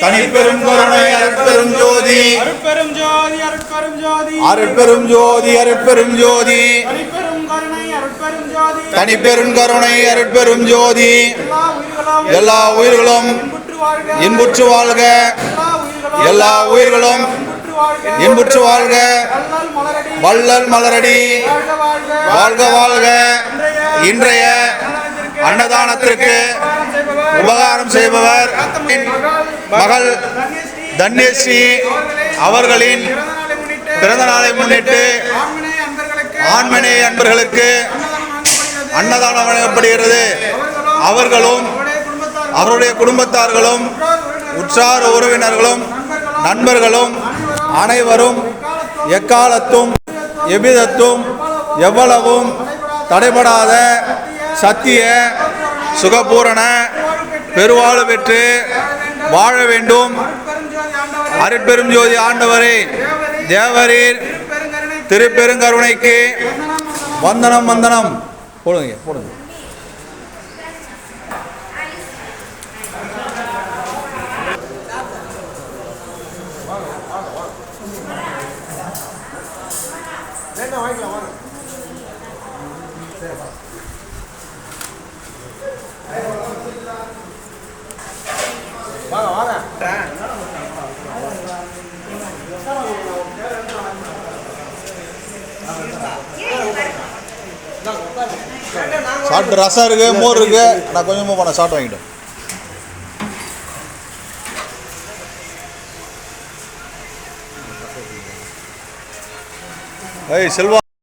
தனிப்பெரும் கருணை அருட்பெரும் ஜோதி. அருட்பெரும் ஜோதி அருட்பெரும் ஜோதி. அருட்பெரும் ஜோதி அருட்பெரும் ஜோதி. தனிப்பெரும் கருணை அருட்பெரும் ஜோதி. எல்லா உயிர்களும் இன்புற்று வாழ்க. எல்லா உயிர்களும் இன்புற்று வாழ்க. வள்ளல் மலரடி. வாழ்க வாழ்க. இன்றைய அன்னதானத்திற்கு உபகாரம் செய்பவர் மகள் தன்யஸ்ரீ அவர்களின் பிறந்த நாளை முன்னிட்டு ஆண்மனை அன்பர்களுக்கு அன்னதானம் வழங்கப்படுகிறது. அவர்களும் அவருடைய குடும்பத்தார்களும் உற்றார் உறவினர்களும் நண்பர்களும் அனைவரும் எக்காலத்தும் எவ்விதத்தும் எவ்வளவும் தடைபடாத சத்திய சுகபூரண பெருவாழ்வு பெற்று வாழ வேண்டும். அருட்பெரும் ஜோதி ஆண்டவரே தேவரீர் திருப்பெருங்கருணைக்கு வந்தனம் வந்தனம். போடுங்க போடுங்க. சாப்பிட்டு ரசம் இருக்கு மோர் இருக்கு. நான் கொஞ்சமாக போனேன் சாப்பிட்டு வாங்கிட்டேன் ஏய் செல்வா.